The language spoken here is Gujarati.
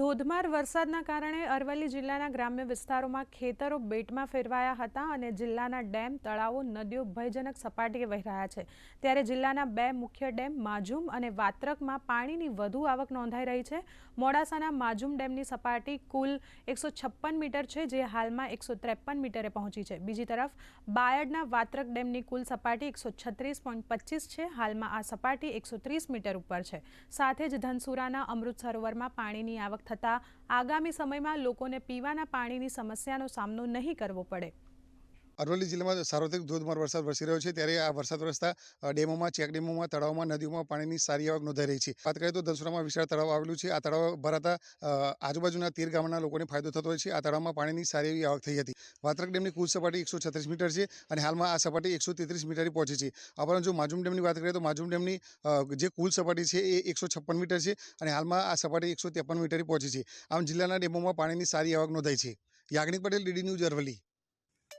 ધોધમાર વરસાદના કારણે અરવલ્લી જિલ્લાના ગ્રામ્ય વિસ્તારોમાં ખેતરો બેટમાં ફેરવાયા હતા અને જિલ્લાના ડેમ, તળાવો, નદીઓ ભયજનક સપાટીએ વહી રહ્યા છે. ત્યારે જિલ્લાના બે મુખ્ય ડેમ માજુમ અને વાત્રકમાં પાણીની વધુ આવક નોંધાઈ રહી છે. મોડાસાના માજુમ ડેમની સપાટી કુલ એકસો છપ્પન મીટર છે, જે હાલમાં એકસો ત્રેપન મીટરે પહોંચી છે. બીજી તરફ, બાયડના વાત્રક ડેમની કુલ સપાટી એકસો છત્રીસ પોઈન્ટ પચીસ છે, હાલમાં આ સપાટી એકસો ત્રીસ મીટર ઉપર છે. સાથે જ ધનસુરાના અમૃત સરોવરમાં પાણીની આવક થતાં આગામી સમયમાં લોકોને પીવાના પાણીની સમસ્યાનો સામનો નહીં કરવો પડે. અરવલ્લી જિલ્લામાં સાર્વત્રિક ધોધમાર વરસાદ વરસી રહ્યો છે. ત્યારે આ વરસાદ વરસતા ડેમોમાં, ચેક ડેમોમાં, તળાવમાં, નદીઓમાં પાણીની સારી આવક નોંધાઈ રહી છે. વાત કરીએ તો ધનસુરામાં વિશાળ તળાવ આવેલું છે. આ તળાવ ભરાતા આજુબાજુના તેર ગામના લોકોને ફાયદો થતો હોય છે. આ તળાવમાં પાણીની સારી એવી આવક થઈ હતી. વાત્રક ડેમની કુલ સપાટી એકસો છત્રીસ મીટર છે અને હાલમાં આ સપાટી એકસો તેત્રીસ મીટરે પહોંચી છે. ઉપરાંત જો માજુમ ડેમની વાત કરીએ તો માજુમ ડેમની જે કુલ સપાટી છે એ એકસો છપ્પન મીટર છે અને હાલમાં આ સપાટી એકસો ત્રેપન મીટરે પહોંચી છે. આમ જિલ્લાના ડેમોમાં પાણીની સારી આવક નોંધાઈ છે. Yagnik Patel, DD news Aravalli.